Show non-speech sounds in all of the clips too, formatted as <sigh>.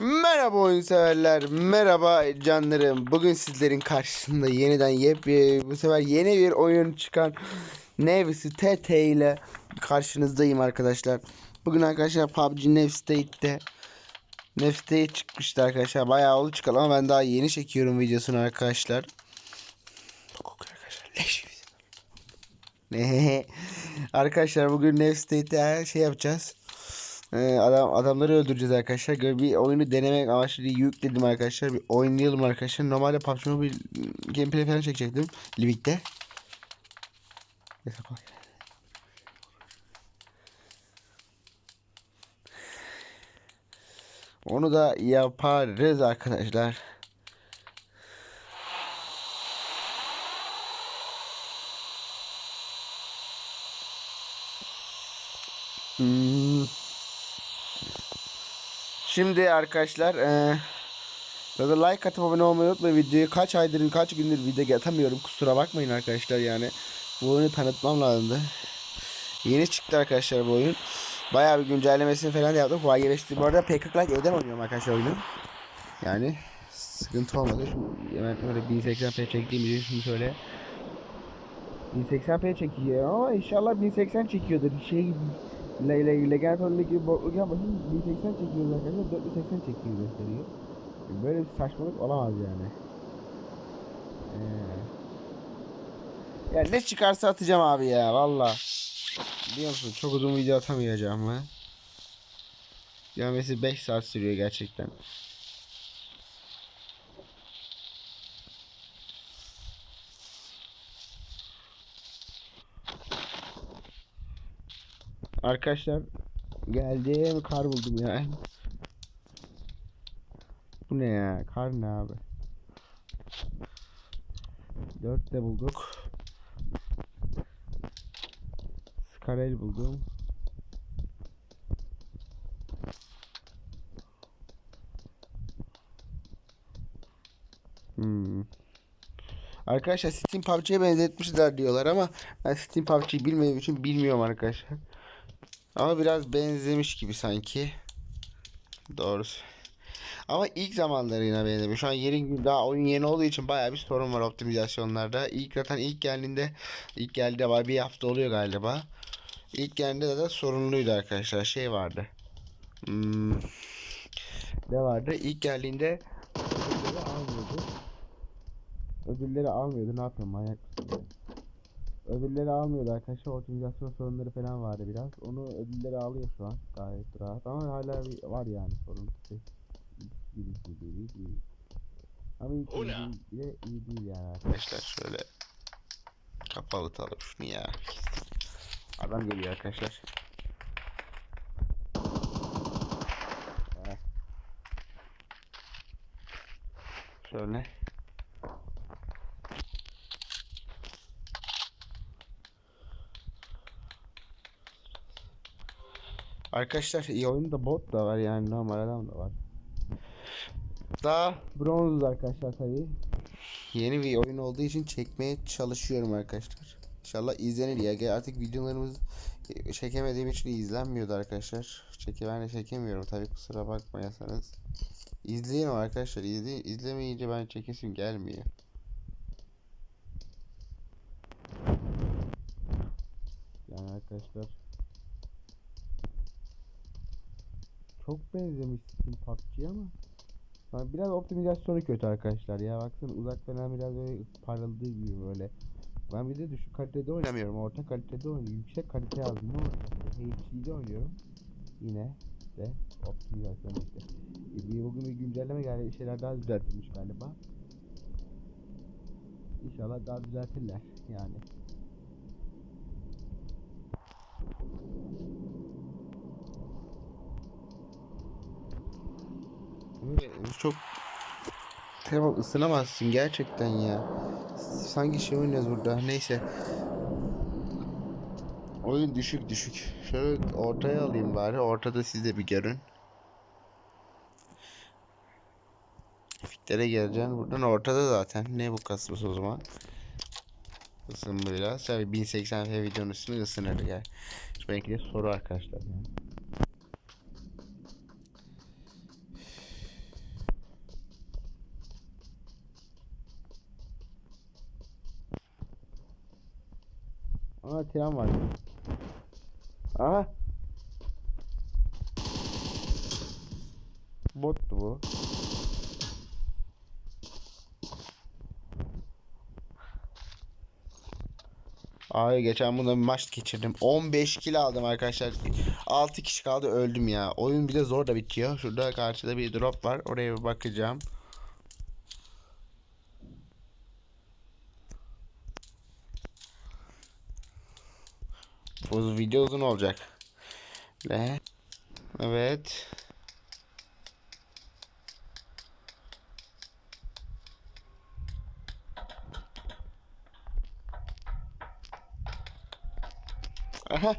Merhaba oyun severler, merhaba canlarım. Bugün sizlerin karşısında yeniden yepyeni, bu sefer yeni bir oyun çıkan Nevsi TT ile karşınızdayım arkadaşlar. Bugün arkadaşlar PUBG Nev State'te Nev State çıkmıştı arkadaşlar. Bayağı oldu çıkalı ama ben daha yeni çekiyorum videosunu arkadaşlar. <laughs> Arkadaşlar. Bugün Nev şey yapacağız. Ee, adam adamları öldüreceğiz arkadaşlar. Böyle bir oyunu denemek amaçlı yükledim arkadaşlar. Bir oynayalım arkadaşlar. Normalde PUBG Mobile gameplay falan çekecektim Livik'te. Onu da yaparız arkadaşlar. Hmm. Şimdi arkadaşlar böyle like atıp abone olmayı unutmayın videoyu kaç aydır kaç gündür video atamıyorum kusura bakmayın arkadaşlar yani bu oyunu tanıtmam lazımdı. Yeni çıktı arkadaşlar bu oyun. Bayağı bir güncellemesini falan da yaptık. Kolay gelişti. Bu arada PKK like evden oynuyorum arkadaşlar oyunu. Yani sıkıntı olmadı. Şimdi hemen böyle 1080p çektiğim için şimdi şöyle 1080p çekiyor ama inşallah 1080 çekiyordur. Şey Le Le Legator gibi bokluk yapmasın 1080 çekiyoruz arkadaşlar 480 çekiyor gösteriyor. Böyle bir saçmalık olamaz yani. Ee. Ya ne çıkarsa atacağım abi ya valla. Biliyor musun çok uzun video atamayacağım ben. Gelmesi 5 saat sürüyor gerçekten. Arkadaşlar geldim kar buldum ya. Bu ne ya? Kar ne abi? Dört de bulduk. Skarel buldum. Hmm. Arkadaşlar Steam PUBG'ye benzetmişler diyorlar ama ben Steam PUBG'yi bilmediğim için bilmiyorum arkadaşlar. Ama biraz benzemiş gibi sanki. Doğrusu. Ama ilk zamanlarına benzemiş. Şu an yeni daha oyun yeni olduğu için bayağı bir sorun var optimizasyonlarda. İlk zaten ilk geldiğinde ilk geldiğinde var bir hafta oluyor galiba. İlk geldiğinde de sorunluydu arkadaşlar. Şey vardı. Hmm. Ne vardı? İlk geldiğinde ödülleri almıyordu. Ödülleri almıyordu. Ne yapayım manyak? Ödülleri almıyordu arkadaşlar. Optimizasyon sorunları falan vardı biraz. Onu ödülleri alıyor şu an. Gayet rahat. Ama hala bir var yani sorun. Şey, ilk gibi değil, değil. Ama ilk bile iyi değil yani arkadaşlar. Şöyle kapalı tutalım şunu ya. Adam geliyor arkadaşlar. Şöyle. Arkadaşlar iyi oyunda bot da var yani normal adam da var. Daha bronzuz arkadaşlar tabii. Yeni bir oyun olduğu için çekmeye çalışıyorum arkadaşlar. İnşallah izlenir ya. Artık videolarımız çekemediğim için izlenmiyordu arkadaşlar. Çeke ben de çekemiyorum tabii kusura bakmayasanız. İzleyin arkadaşlar. İzle, izlemeyince ben çekesim gelmiyor. Yani arkadaşlar çok benzemiş Steam PUBG'ye ama. Biraz optimizasyonu kötü arkadaşlar ya. Baksana uzak falan biraz böyle parıldığı gibi böyle. Ben bir de düşük kalitede oynamıyorum orta kalitede oynuyorum yüksek kalite yazdım HD'de oynuyorum. Yine de optimizasyon işte E, bir bugün bir güncelleme geldi şeyler daha düzeltilmiş galiba. İnşallah daha düzeltirler yani çok Tamam ısınamazsın gerçekten ya. Sanki şey oynuyoruz burada. Neyse. Oyun düşük düşük. Şöyle ortaya alayım bari. Ortada siz de bir görün. Fitlere geleceğim. Buradan ortada zaten. Ne bu kasması o zaman? Isınma biraz. Tabii 1080p videonun üstüne ısınır ya. Şu belki de soru arkadaşlar. Yani. Tren var. Aha. Bottu bu. Ay geçen bunda bir maç geçirdim. 15 kill aldım arkadaşlar. 6 kişi kaldı öldüm ya. Oyun bir de zor da bitiyor. Şurada karşıda bir drop var. Oraya bir bakacağım. Bu video uzun olacak. Ve evet. Aha.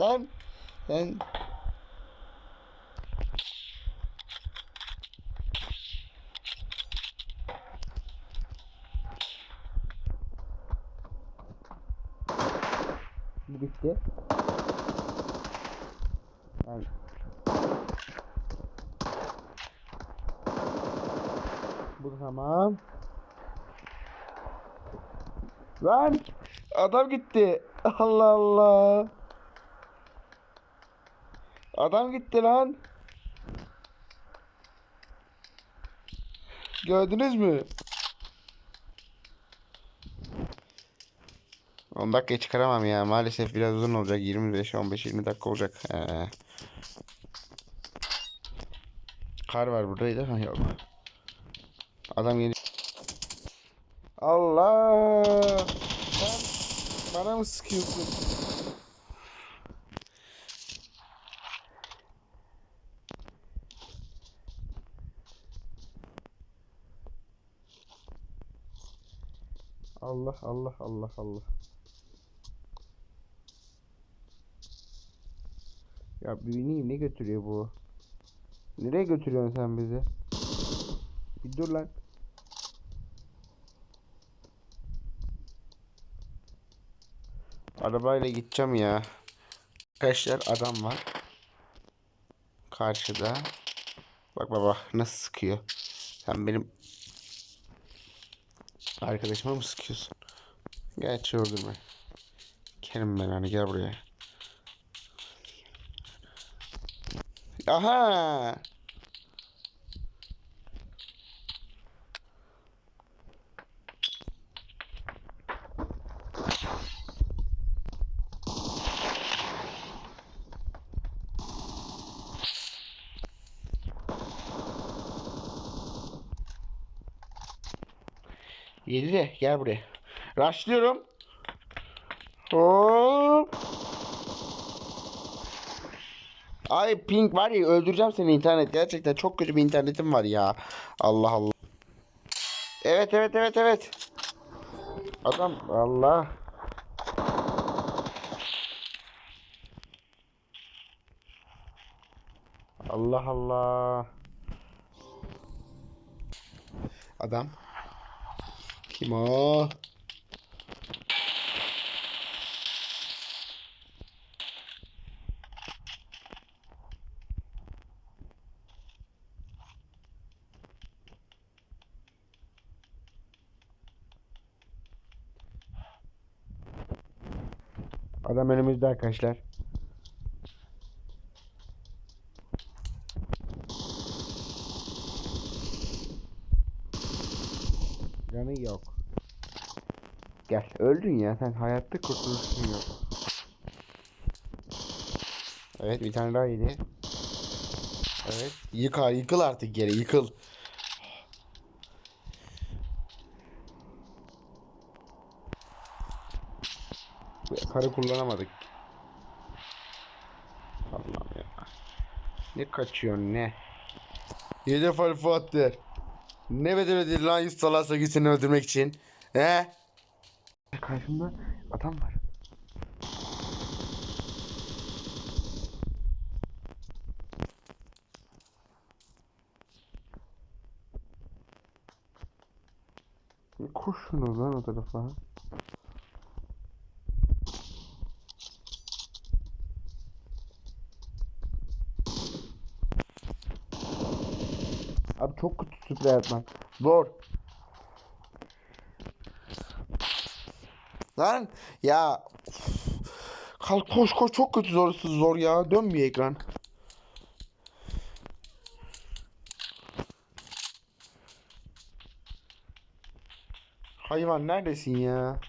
Lan. Lan. Bu bitti. Lan. Bu tamam. Lan adam gitti. <laughs> Allah Allah. Adam gitti lan. Gördünüz mü? 10 dakika çıkaramam ya. Maalesef biraz uzun olacak. 25 15 20 dakika olacak. Ee. Kar var buradaydı. Ha yok. Adam geliyor. Allah! Sen bana mı sıkıyorsun? Allah Allah Allah Allah. Ya bir bineyim ne götürüyor bu? Nereye götürüyorsun sen bizi? Bir dur lan. Arabayla gideceğim ya. Arkadaşlar adam var. Karşıda. Bak baba nasıl sıkıyor. Sen benim arkadaşıma mı sıkıyorsun? Gerçi öldürme. Kerim ben hani gel buraya. Aha! Yedi de gel buraya. Rushlıyorum. Hop. Ay pink var ya öldüreceğim seni internet. Gerçekten çok kötü bir internetim var ya. Allah Allah. Evet evet evet evet. Adam Allah. Allah Allah. Adam. Kim o? Adam önümüzde arkadaşlar. Canı yok. Gel öldün ya sen hayatta kurtuluşun yok. Evet bir tane daha yedi. Evet yık yıkıl artık geri yıkıl. Karı kullanamadık. Allah'ım ya. Ne kaçıyorsun ne? Yedi Fatih. Ne bedel ödedi lan yüz salasa gitsin öldürmek için? He? Karşımda adam var. Koşun lan o tarafa. bile yapmam. Zor. Lan ya. Kalk koş koş çok kötü zor zor ya. Dönmüyor ekran. Hayvan neredesin ya?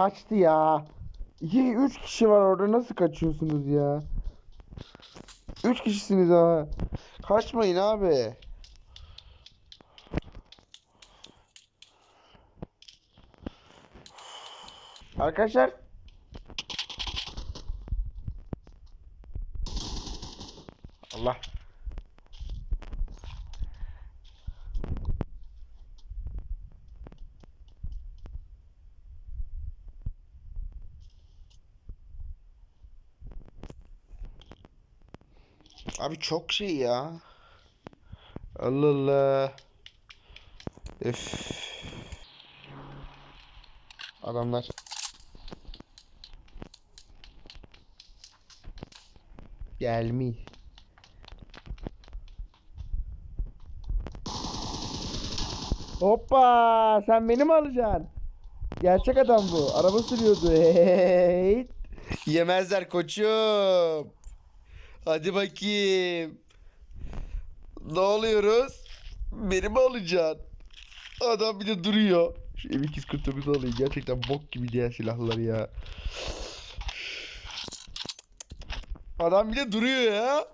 Kaçtı ya. 2 3 kişi var orada nasıl kaçıyorsunuz ya? 3 kişisiniz ha. Kaçmayın abi. Arkadaşlar Allah. Abi çok şey ya. Allah Allah. Öf. Adamlar. Gelmiş. Hoppa sen beni mi alacaksın? Gerçek adam bu. Araba sürüyordu. <laughs> Yemezler koçum. Hadi bakayım. Ne oluyoruz? Beni mi alacaksın? Adam bir de duruyor. Şu M249 alayım. Gerçekten bok gibi diğer silahlar ya. Adam bir de duruyor ya.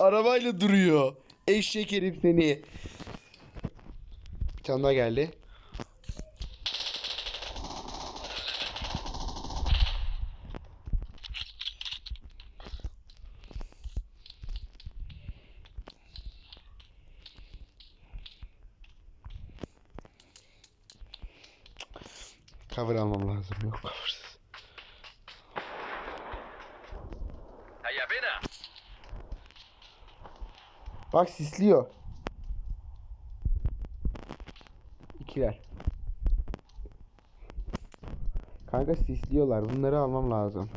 Arabayla duruyor. Eşek herif seni. Bir tane daha geldi. Cover almam lazım. Yok coversız. Bak sisliyor. İkiler. Kanka sisliyorlar. Bunları almam lazım.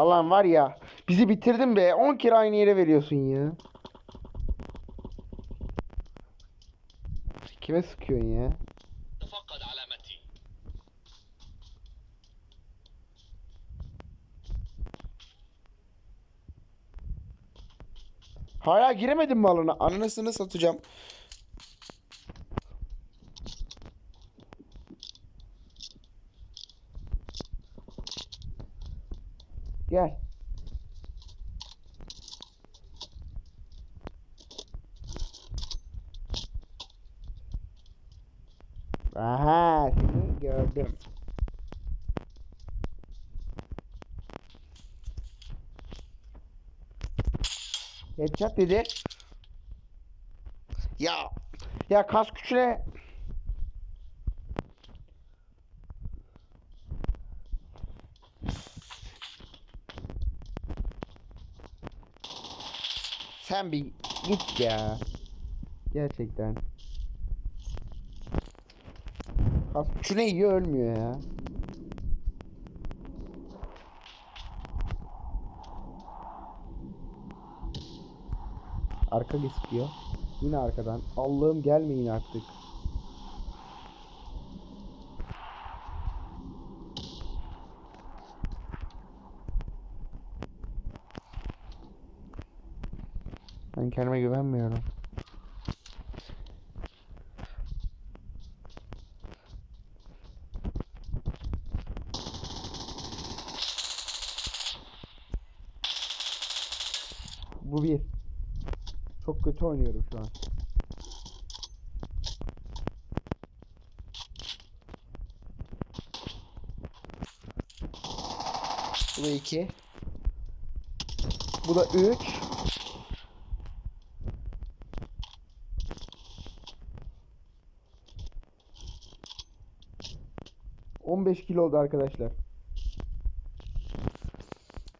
Allah'ım var ya. Bizi bitirdin be. 10 kere aynı yere veriyorsun ya. Kime sıkıyorsun ya? Hala giremedim mi alana? Anasını satacağım. Gördüm. Headshot dedi. Ya ya kas güçüne Sen bir git ya. Gerçekten. Güçüne yiyor ölmüyor ya. Arka sıkıyor. Yine arkadan. Allah'ım gelmeyin artık. Ben kendime güvenmiyorum. Bu bir. Çok kötü oynuyorum şu an. Bu da iki. Bu da 3. ...15 kilo oldu arkadaşlar.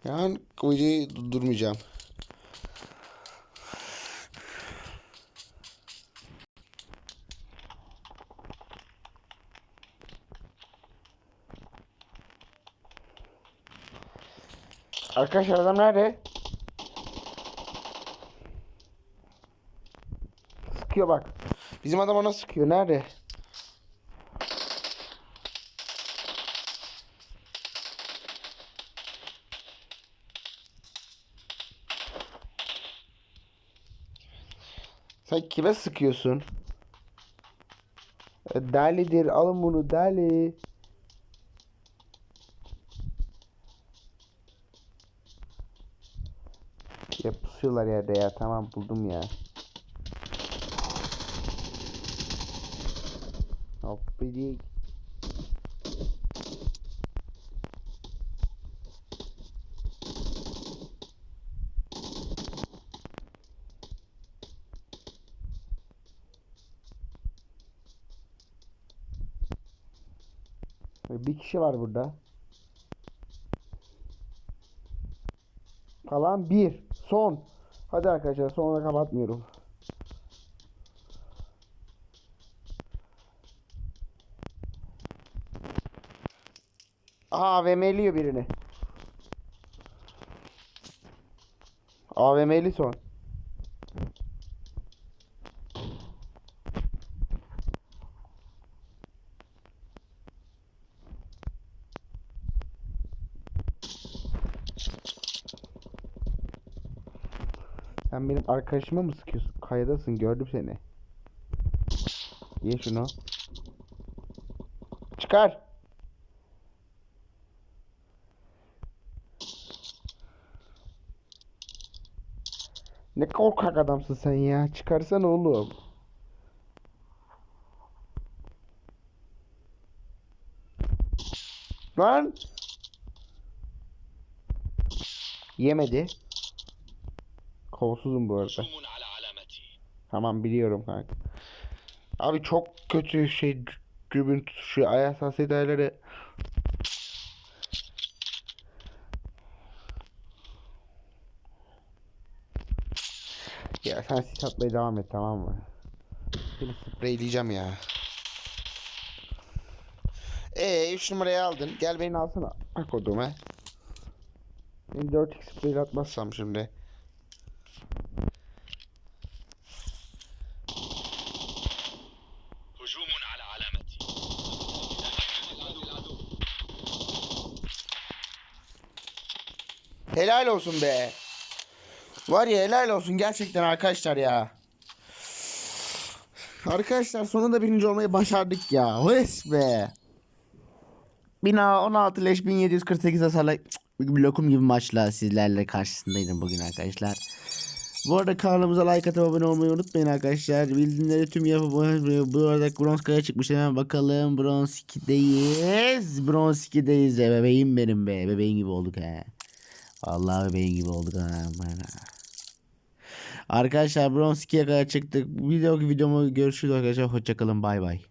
Yani videoyu durdurmayacağım. Arkadaşlar adam nerede? Sıkıyor bak. Bizim adam ona sıkıyor. Nerede? Sen kime sıkıyorsun? E, Delidir. Alın bunu deli. Ya pusuyorlar yerde ya. Tamam buldum ya. Hoppidik. Bir kişi var burada. Kalan bir. Son. Hadi arkadaşlar sonra kapatmıyorum. AVM'liyor birini. AVM'li son. Sen benim arkadaşıma mı sıkıyorsun? Kayadasın gördüm seni. Ye şunu. Çıkar. Ne korkak adamsın sen ya. Çıkarsana oğlum. Lan. Yemedi kolsuzum bu arada. Tamam biliyorum kanka. Abi çok kötü şey dübün tutuşu ayak hasederleri. Ya sen sit atmaya devam et tamam mı? Seni spreyleyeceğim ya. Eee 3 numarayı aldın. Gel beni alsana. Ak oduma. Benim 4x spreyle atmazsam şimdi. Olsun be. Var ya helal olsun gerçekten arkadaşlar ya. Arkadaşlar sonunda birinci olmayı başardık ya. Hes be. Bina 16 leş 1748 hasarla Cık, bir lokum gibi maçla sizlerle karşısındaydım bugün arkadaşlar. Bu arada kanalımıza like atıp abone olmayı unutmayın arkadaşlar. Bildirimleri tüm yapıp bu arada bronz kaya çıkmış hemen bakalım. Bronz 2'deyiz. Bronz 2'deyiz be bebeğim benim be. Bebeğin gibi olduk he. Vallahi bebeğin gibi olduk. Arkadaşlar bronz 2'ye kadar çıktık. Video videomu görüşürüz arkadaşlar. Hoşçakalın bay bay.